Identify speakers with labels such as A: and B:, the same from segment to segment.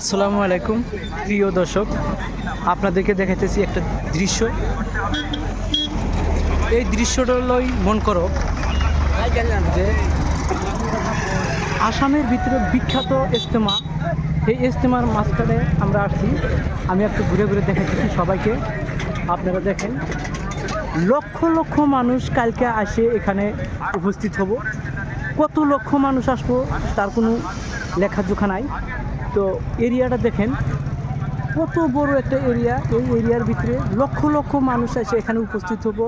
A: আসসালামু আলাইকুম, প্রিয় দর্শক। আপনাদেরকে দেখাইতেছি একটা দৃশ্য। এই দৃশ্যটা লই মন করো যে আসামের ভিতরে বিখ্যাত ইজতেমা। এই ইজতেমার মাঝখানে আমরা আসছি। আমি একটু ঘুরে ঘুরে দেখাচ্ছি সবাইকে। আপনারা দেখেন, লক্ষ লক্ষ মানুষ কালকে আসে এখানে উপস্থিত হব। কত লক্ষ মানুষ আসব তার কোনো লেখাজোখা নাই। তো এরিয়াটা দেখেন। কত বড় একটা এরিয়া, এই এরিয়ার ভিতরে লক্ষ লক্ষ মানুষ এসে এখানে উপস্থিত হব।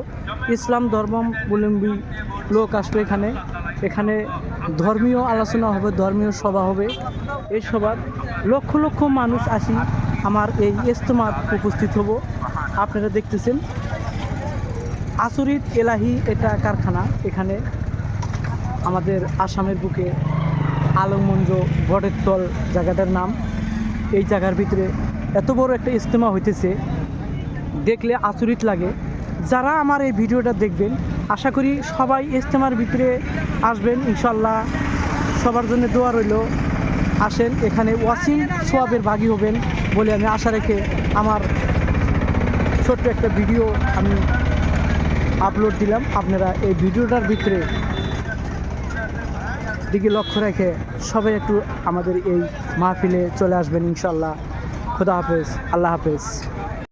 A: ইসলাম ধর্মাবলম্বী লোক আসবে এখানে। এখানে ধর্মীয় আলোচনা হবে, ধর্মীয় সভা হবে। এই সভার লক্ষ লক্ষ মানুষ আসি আমার এই ইস্তমাত উপস্থিত হব। আপনারা দেখতেছেন আসরিত এলাহি এটা কারখানা এখানে আমাদের আসামের বুকে আলমমঞ্জ বটের তল জায়গাটার নাম। এই জায়গার ভিতরে এত বড় একটা ইজতেমা হইতেছে, দেখলে আচরিত লাগে। যারা আমার এই ভিডিওটা দেখবেন, আশা করি সবাই ইজতেমার ভিতরে আসবেন ইনশাল্লাহ সবার জন্য দোয়া রইল। আসেন, এখানে ওয়াসিম সোয়াবের ভাগী হবেন বলে আমি আশা রেখে আমার ছোট্ট একটা ভিডিও আমি আপলোড দিলাম। আপনারা এই ভিডিওটার ভিতরে দিকে লক্ষ্য রেখে সবাই একটু আমাদের এই মাহফিলে চলে আসবেন ইনশাল্লাহ খুদা হাফেজ, আল্লাহ হাফেজ।